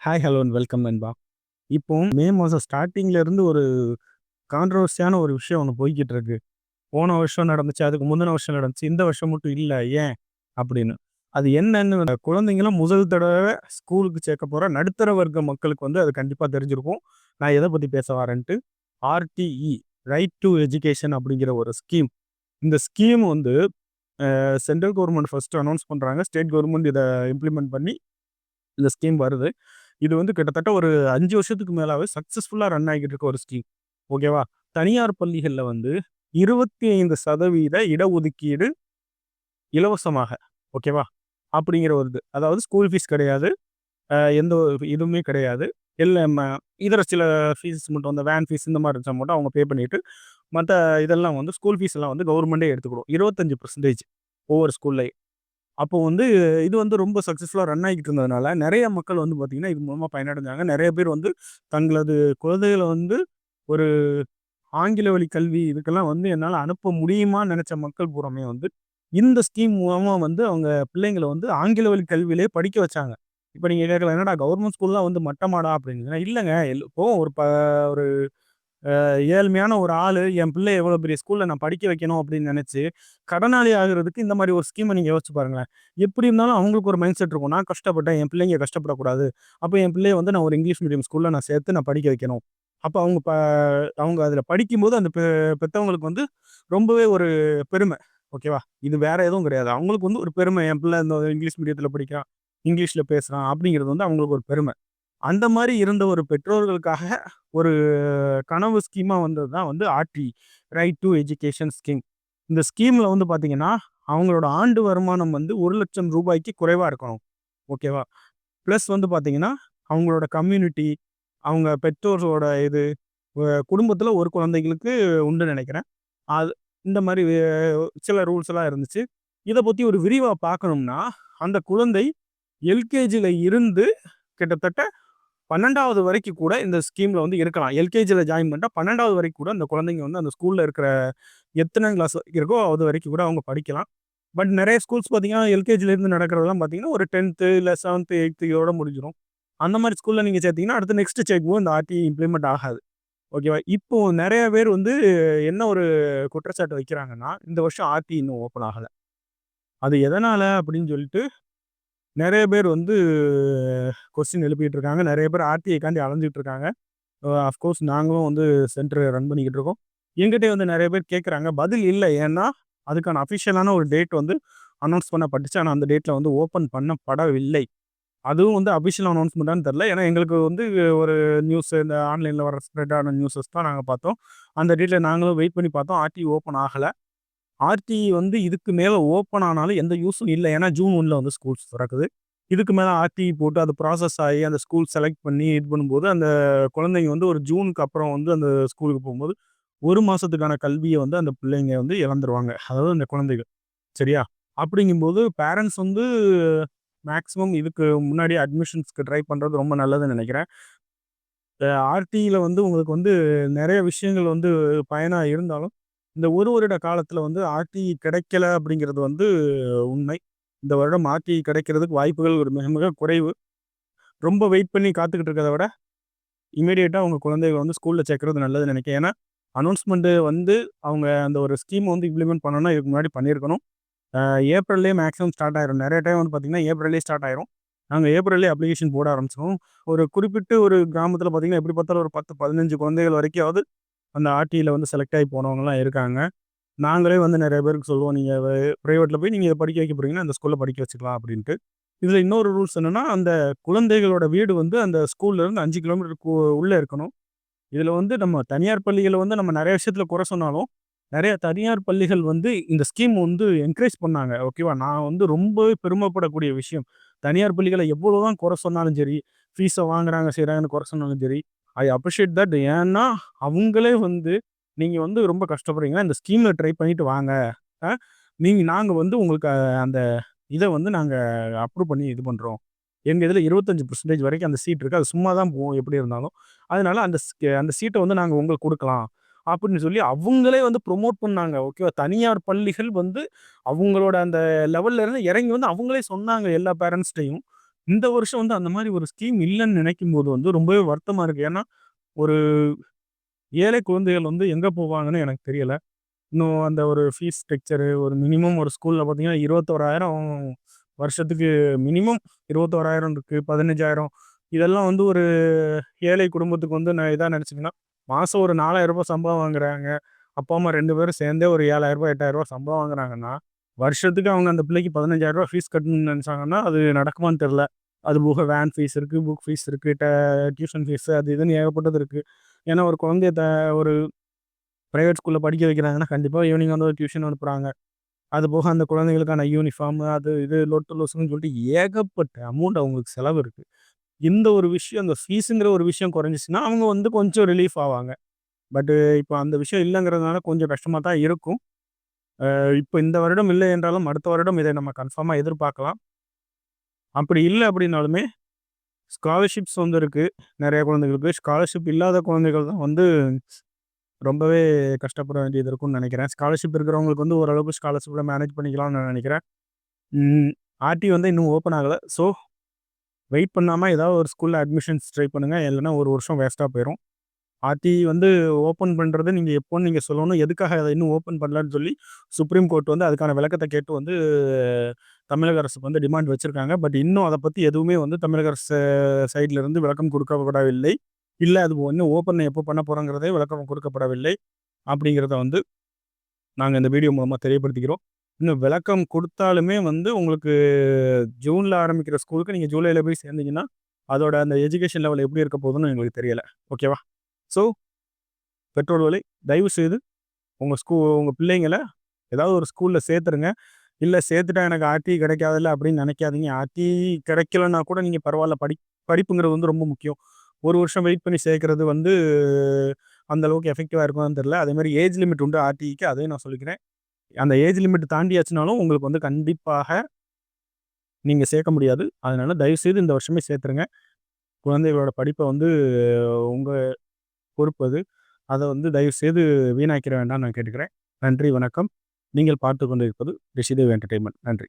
Hi hello and welcome நண்பா இப்போ மே மாதம் ஸ்டார்டிங்லேருந்து ஒரு கான்ட்ரவர்சியான ஒரு விஷயம் ஒன்று போய்கிட்டு இருக்கு. போன வருஷம் நடந்துச்சு அதுக்கு முந்தின வருஷம் நடந்துச்சு. இந்த வருஷம் மட்டும் இல்லை ஏன்? அப்படின்னு. அது என்னன்னு குழந்தைங்களும் முதல் தடவை ஸ்கூலுக்கு சேர்க்க போகிற நடுத்தர வர்க்க மக்களுக்கு வந்து அது கண்டிப்பாக தெரிஞ்சிருக்கும். நான் எதை பற்றி பேச வரேன்ட்டு ஆர்டிஇ ரைட் டு எஜுகேஷன் அப்படிங்கிற ஒரு ஸ்கீம் இந்த ஸ்கீம் வந்து சென்ட்ரல் கவர்மெண்ட் ஃபஸ்ட்டு அனௌன்ஸ் பண்ணுறாங்க ஸ்டேட் கவர்மெண்ட் இதை இம்ப்ளிமெண்ட் பண்ணி இந்த ஸ்கீம் வருது. இது வந்து கிட்டத்தட்ட ஒரு அஞ்சு வருஷத்துக்கு மேலாவே சக்ஸஸ்ஃபுல்லாக ரன் ஆகிட்டு இருக்க ஒரு ஸ்கீம் ஓகேவா தனியார் பள்ளிகளில் வந்து இருபத்தி ஐந்து சதவீத இடஒதுக்கீடு இலவசமாக. ஓகேவா அப்படிங்கிற ஒரு இது. அதாவது ஸ்கூல் ஃபீஸ் கிடையாது. எந்த ஒரு இதுவுமே கிடையாது. இல்லை இதர சில ஃபீஸ் மட்டும் அந்த வேன் ஃபீஸ் இந்த மாதிரி இருந்தால் மட்டும் அவங்க பே பண்ணிட்டு மற்ற இதெல்லாம் வந்து ஸ்கூல் ஃபீஸ் எல்லாம் வந்து கவர்மெண்ட்டே எடுத்துக்கிடும். இருபத்தஞ்சு பர்சன்டேஜ் ஒவ்வொரு ஸ்கூல்லையும் அப்போ வந்து இது வந்து ரொம்ப சக்ஸஸ்ஃபுல்லாக ரன் ஆகிட்டு இருந்ததுனால நிறைய மக்கள் வந்து பார்த்திங்கன்னா இது மூலமாக பயனடைஞ்சாங்க. நிறைய பேர் வந்து தங்களது குழந்தைகளை வந்து ஒரு ஆங்கில வழி கல்வி இதுக்கெல்லாம் வந்து என்னால் அனுப்ப முடியுமான்னு நினச்ச மக்கள் பூரமே வந்து இந்த ஸ்கீம் மூலமாக வந்து அவங்க பிள்ளைங்களை வந்து ஆங்கில வழி கல்வியிலே படிக்க வச்சாங்க. இப்போ நீங்கள் கேட்கலாம் என்னடா கவர்மெண்ட் ஸ்கூல்லாம் வந்து மட்டமாடா? அப்படின்னு. இல்லைங்க இப்போ ஒரு ப ஒரு ஏழ்மையான ஒரு ஆள் என் பிள்ளை எவ்வளோ பெரிய ஸ்கூலில் நான் படிக்க வைக்கணும் அப்படின்னு நினச்சி கடனாளி ஆகிறதுக்கு இந்த மாதிரி ஒரு ஸ்கீமை நீங்கள் யோசிச்சு பாருங்களேன். எப்படி இருந்தாலும் அவங்களுக்கு ஒரு மைண்ட் செட் இருக்கும். நான் கஷ்டப்பட்டேன் என் பிள்ளைங்க கஷ்டப்படக்கூடாது. அப்போ என் பிள்ளைய வந்து நான் ஒரு இங்கிலீஷ் மீடியம் ஸ்கூலில் நான் சேர்த்து நான் படிக்க வைக்கணும். அப்போ அவங்க ப அவங்க அதில் படிக்கும்போது அந்த பெ பெற்றவங்களுக்கு வந்து ரொம்பவே ஒரு பெருமை. ஓகேவா? இது வேற எதுவும் கிடையாது. அவங்களுக்கு வந்து ஒரு பெருமை. என் பிள்ளை இந்த இங்கிலீஷ் மீடியத்தில் படிக்கிறான் இங்கிலீஷில் பேசுகிறான் அப்படிங்கிறது வந்து அவங்களுக்கு ஒரு பெருமை. அந்த மாதிரி இருந்த ஒரு பெற்றோர்களுக்காக ஒரு கனவு ஸ்கீமாக வந்தது தான் வந்து RT right to education scheme. இந்த ஸ்கீமில் வந்து பார்த்தீங்கன்னா அவங்களோட ஆண்டு வருமானம் வந்து ஒரு லட்சம் ரூபாய்க்கு குறைவாக இருக்கணும். ஓகேவா? ப்ளஸ் வந்து பார்த்தீங்கன்னா அவங்களோட கம்யூனிட்டி அவங்க பெற்றோர்களோட இது குடும்பத்தில் ஒரு குழந்தைங்களுக்கு உண்டு நினைக்கிறேன். அது இந்த மாதிரி சில ரூல்ஸ் எல்லாம் இருந்துச்சு. இதை பற்றி ஒரு விரிவாக பார்க்கணும்னா அந்த குழந்தை எல்கேஜியில் இருந்து கிட்டத்தட்ட பன்னெண்டாவது வரைக்கும் கூட இந்த ஸ்கீமில் வந்து இருக்கலாம். எல்கேஜியில் ஜாயின் பண்ணிட்டா பன்னெண்டாவது வரைக்கும் கூட அந்த குழந்தைங்க வந்து அந்த ஸ்கூலில் இருக்கிற எத்தனை கிளாஸ் இருக்கோ அது வரைக்கும் கூட அவங்க படிக்கலாம். பட் நிறைய ஸ்கூல்ஸ் பார்த்தீங்கன்னா எல்கேஜிலேருந்து நடக்கிறதெல்லாம் பார்த்தீங்கன்னா ஒரு டென்த்து இல்லை செவன்த்து எயித்து இதோட முடிஞ்சிடும் அந்த மாதிரி ஸ்கூலில் நீங்கள் சேர்த்தீங்கன்னா அடுத்த நெக்ஸ்ட் செக்வும் இந்த ஆர்டி இம்ப்ளிமெண்ட் ஆகாது. ஓகேவா இப்போ நிறைய பேர் வந்து என்ன ஒரு குற்றச்சாட்டு வைக்கிறாங்கன்னா இந்த வருஷம் ஆர்டி இன்னும் ஓப்பன் ஆகலை. அது எதனால் அப்படின்னு சொல்லிட்டு நிறைய பேர் வந்து கொஸ்டின் எழுப்பிட்டு இருக்காங்க. நிறைய பேர் ஆர்டிஐக்காண்டி அலைஞ்சிட்டு இருக்காங்க. அஃப்கோர்ஸ் நாங்களும் வந்து சென்டர் ரன் பண்ணிக்கிட்டு இருக்கோம். எங்கிட்டே வந்து நிறைய பேர் கேட்குறாங்க பதில் இல்லை. ஏன்னா அதுக்கான அஃபிஷியலான ஒரு டேட் வந்து அனௌன்ஸ் பண்ணப்பட்டுச்சு. ஆனால் அந்த டேட்டில் வந்து ஓப்பன் பண்ணப்படவில்லை. அதுவும் வந்து அஃபிஷியல் அனௌன்ஸ்மெண்ட்டானு தெரில ஏன்னா எங்களுக்கு வந்து ஒரு நியூஸ் இந்த ஆன்லைனில் வர ஸ்ப்ரெட்டான நியூஸஸ் தான் நாங்கள் பார்த்தோம். அந்த டேட்டில் நாங்களும் வெயிட் பண்ணி பார்த்தோம். ஆர்டி ஓப்பன் ஆகலை. ஆர்டி வந்து இதுக்கு மேலே ஓப்பன் ஆனாலும் எந்த யூஸும் இல்லை. ஏன்னா ஜூன் ஒன்றில் வந்து ஸ்கூல்ஸ் திறக்குது. இதுக்கு மேலே ஆர்டிஇ போட்டு அது ப்ராசஸ் ஆகி அந்த ஸ்கூல் செலக்ட் பண்ணி இது பண்ணும்போது அந்த குழந்தைங்க வந்து ஒரு ஜூனுக்கு அப்புறம் வந்து அந்த ஸ்கூலுக்கு போகும்போது ஒரு மாதத்துக்கான கல்வியை வந்து அந்த பிள்ளைங்க வந்து இழந்துருவாங்க. அதாவது அந்த குழந்தைகள். சரியா? அப்படிங்கும்போது பேரண்ட்ஸ் வந்து மேக்ஸிமம் இதுக்கு முன்னாடி அட்மிஷன்ஸ்க்கு ட்ரை பண்ணுறது ரொம்ப நல்லதுன்னு நினைக்கிறேன். ஆர்டியில் வந்து உங்களுக்கு வந்து நிறைய விஷயங்கள் வந்து பயனாக இருந்தாலும் இந்த ஒரு வருட காலத்தில் வந்து ஆர்டி கிடைக்கல அப்படிங்கிறது வந்து உண்மை. இந்த வருடம் ஆர்டி கிடைக்கிறதுக்கு வாய்ப்புகள் ஒரு மிக மிக குறைவு. ரொம்ப வெயிட் பண்ணி காத்துக்கிட்டு இருக்கிறத விட இமீடியட்டாக அவங்க குழந்தைகள் வந்து ஸ்கூலில் சேர்க்கறது நல்லதுன்னு நினைக்கிறேன். ஏன்னா அனௌன்ஸ்மெண்ட்டு வந்து அவங்க அந்த ஒரு ஸ்கீம் வந்து இம்ப்ளிமெண்ட் பண்ணணும்னா இதுக்கு முன்னாடி பண்ணியிருக்கணும். ஏப்ரல்லே மேக்ஸிமம் ஸ்டார்ட் ஆயிரும். நிறைய டைம் வந்து பார்த்திங்கன்னா ஏப்ரல்லே ஸ்டார்ட் ஆயிரும். நாங்கள் ஏப்ரல்லே அப்ளிகேஷன் போட ஆரம்பிச்சோம். ஒரு குறிப்பிட்டு ஒரு கிராமத்தில் பார்த்திங்கன்னா எப்படி பார்த்தாலும் ஒரு பத்து பதினஞ்சு குழந்தைகள் வரைக்கும் அந்த ஆர்டியில் வந்து செலக்ட் ஆகி போனவங்கலாம் இருக்காங்க. நாங்களே வந்து நிறைய பேருக்கு சொல்லுவோம் நீங்கள் ப்ரைவேட்டில் போய் நீங்கள் இதை படிக்க வைக்க போகிறீங்கன்னா அந்த ஸ்கூலில் படிக்க வச்சுக்கலாம் அப்படின்ட்டு. இதில் இன்னொரு ரூல்ஸ் என்னென்னா அந்த குழந்தைகளோட வீடு வந்து அந்த ஸ்கூல்லேருந்து அஞ்சு கிலோமீட்டருக்கு உள்ளே இருக்கணும். இதில் வந்து நம்ம தனியார் பள்ளிகளை வந்து நம்ம நிறைய விஷயத்தில் குறை சொன்னாலும் நிறைய தனியார் பள்ளிகள் வந்து இந்த ஸ்கீம் வந்து என்கரேஜ் பண்ணாங்க ஓகேவா? நான் வந்து ரொம்பவே பெருமைப்படக்கூடிய விஷயம். தனியார் பள்ளிகளை எவ்வளோ தான் குறை சொன்னாலும் சரி ஃபீஸை வாங்குறாங்க செய்கிறாங்கன்னு குறை சொன்னாலும் சரி ஐ அப்ரிஷியேட் தட் ஏன்னா அவங்களே வந்து நீங்கள் வந்து ரொம்ப கஷ்டப்படுறீங்கன்னா இந்த ஸ்கீமில் ட்ரை பண்ணிட்டு வாங்க. நீங்கள் நாங்கள் வந்து உங்களுக்கு அந்த இதை வந்து நாங்கள் அப்ரூவ் பண்ணி இது பண்ணுறோம் எங்கள் இதில் இருபத்தஞ்சி பர்சன்டேஜ் வரைக்கும் அந்த சீட் இருக்குது அது சும்மா தான் போகும் எப்படி இருந்தாலும். அதனால அந்த அந்த சீட்டை வந்து நாங்கள் உங்களுக்கு கொடுக்கலாம். அப்படின்னு சொல்லி அவங்களே வந்து ப்ரொமோட் பண்ணாங்க. ஓகேவா தனியார் பள்ளிகள் வந்து அவங்களோட அந்த லெவல்ல இருந்து இறங்கி வந்து அவங்களே சொன்னாங்க எல்லா பேரண்ட்ஸ்டையும் இந்த வருஷம் வந்து அந்த மாதிரி ஒரு ஸ்கீம் இல்லைன்னு நினைக்கும் போது வந்து ரொம்பவே வருத்தமாக இருக்குது ஏன்னா, ஒரு ஏழை குழந்தைகள் வந்து எங்கே போவாங்கன்னு எனக்கு தெரியலை இன்னும் அந்த ஒரு ஃபீஸ் ஸ்ட்ரக்சரு ஒரு மினிமம் ஒரு ஸ்கூலில் பார்த்தீங்கன்னா, 21,000 வருஷத்துக்கு மினிமம் இருபத்தோராயிரம் இருக்குது பதினஞ்சாயிரம் இதெல்லாம் வந்து ஒரு ஏழை குடும்பத்துக்கு வந்து நான் இதாக நினச்சிங்கன்னா மாதம் ஒரு ரூ. 4,000 சம்பளம் வாங்குறாங்க. அப்பா, அம்மா ரெண்டு பேரும் சேர்ந்தே ஒரு ஏழாயிரரூபா எட்டாயிரரூபா சம்பளம் வாங்குறாங்கன்னா, வருஷத்துக்கு அவங்க அந்த பிள்ளைக்கு பதினஞ்சாயிரரூபா ஃபீஸ் கட்டணும்னு நினச்சாங்கன்னா அது நடக்குமான்னு தெரில அது போக வேன் ஃபீஸ் இருக்குது புக் ஃபீஸ் இருக்குது ட டியூஷன் ஃபீஸு அது இதுன்னு ஏகப்பட்டது இருக்குது ஏன்னா ஒரு குழந்தைய த ஒரு ப்ரைவேட் ஸ்கூலில் படிக்க வைக்கிறாங்கன்னா, கண்டிப்பாக ஈவினிங் வந்து ஒரு டியூஷன் அனுப்புகிறாங்க அது போக அந்த குழந்தைங்களுக்கான யூனிஃபார்ம் அது இது லொட்டு லொசுக்குன்னு சொல்லிட்டு ஏகப்பட்ட அமௌண்ட் அவங்களுக்கு செலவு இருக்குது இந்த ஒரு விஷயம் அந்த ஃபீஸுங்கிற ஒரு விஷயம் குறைஞ்சிச்சுன்னா, அவங்க வந்து கொஞ்சம் ரிலீஃப் ஆவாங்க. பட்டு இப்போ அந்த விஷயம் இல்லைங்கிறதுனால கொஞ்சம் கஷ்டமாக தான் இருக்கும். இப்போ இந்த வருடம் இல்லை என்றாலும், அடுத்த வருடம் இதை நம்ம கன்ஃபார்மாக எதிர்பார்க்கலாம். அப்படி இல்லை அப்படின்னாலுமே, ஸ்காலர்ஷிப்ஸ் வந்து இருக்குது நெறைய குழந்தைகளுக்கு. ஸ்காலர்ஷிப் இல்லாத குழந்தைகள் தான் வந்து ரொம்பவே கஷ்டப்பட வேண்டியது இருக்கும்னு நினைக்கிறேன். ஸ்காலர்ஷிப் இருக்கிறவங்களுக்கு வந்து ஓரளவுக்கு ஸ்காலர்ஷிப்பில் மேனேஜ் பண்ணிக்கலாம்னு நான் நினைக்கிறேன். ஆர்டி வந்து இன்னும் ஓப்பன் ஆகலை. ஸோ, வெயிட் பண்ணாம ஏதாவது ஒரு ஸ்கூலில் அட்மிஷன்ஸ் ட்ரை பண்ணுங்க. இல்லைன்னா ஒரு வருஷம் வேஸ்ட்டாக போயிடும் ஆர்டி வந்து ஓப்பன் பண்ணுறது நீங்கள் எப்போன்னு நீங்கள் சொல்லணும். எதுக்காக அதை இன்னும் ஓப்பன் பண்ணலான்னு சொல்லி சுப்ரீம் கோர்ட் வந்து அதுக்கான விளக்கத்தை கேட்டு வந்து தமிழக அரசுக்கு வந்து டிமாண்ட் வச்சுருக்காங்க பட் இன்னும் அதை பற்றி எதுவுமே வந்து தமிழக அரசு சைட்லேருந்து விளக்கம் கொடுக்கப்படவில்லை. இல்லை அது இன்னும் ஓப்பன் எப்போ பண்ண போகிறோங்கிறதே விளக்கம் கொடுக்கப்படவில்லை. அப்படிங்கிறத வந்து நாங்கள் இந்த வீடியோ மூலமாக தெரியப்படுத்திக்கிறோம். இன்னும் விளக்கம் கொடுத்தாலுமே வந்து உங்களுக்கு ஜூனில் ஆரம்பிக்கிற ஸ்கூலுக்கு நீங்கள் ஜூலையில் போய் சேர்ந்தீங்கன்னா, அதோட அந்த எஜுகேஷன் லெவல் எப்படி இருக்க போகுதுன்னு எங்களுக்கு தெரியலை ஓகேவா? ஸோ, பெட்ரோல் விலை தயவு செய்து உங்கள் ஸ்கூ உங்கள் பிள்ளைங்களை ஏதாவது ஒரு ஸ்கூலில் சேர்த்துருங்க. இல்லை சேர்த்துட்டா எனக்கு ஆர்டி கிடைக்காதுல்ல அப்படின்னு நினைக்காதீங்க. ஆர்டி கிடைக்கலன்னா கூட நீங்கள் பரவாயில்ல படி படிப்புங்கிறது வந்து ரொம்ப முக்கியம். ஒரு வருஷம் வெயிட் பண்ணி சேர்க்கறது வந்து அந்த அளவுக்கு எஃபெக்டிவா இருக்குமான்னு தெரில அதேமாதிரி ஏஜ் லிமிட் உண்டு ஆர்டிக்கு அதையும் நான் சொல்லிக்கிறேன். அந்த ஏஜ் லிமிட் தாண்டியாச்சுனாலும் உங்களுக்கு வந்து கண்டிப்பாக நீங்கள் சேர்க்க முடியாது. அதனால் தயவுசெய்து இந்த வருஷமே சேர்த்துருங்க. குழந்தைகளோட படிப்பை வந்து உங்கள் பொறுப்பு அது. வந்து வந்து தயவுசெய்து வீணாக்கிற வேண்டாம்னு நான் கேட்டுக்கிறேன். நன்றி, வணக்கம். நீங்கள் பார்த்து கொண்டிருப்பது ரிஷிதேவ் என்டர்டெயின்மெண்ட் நன்றி.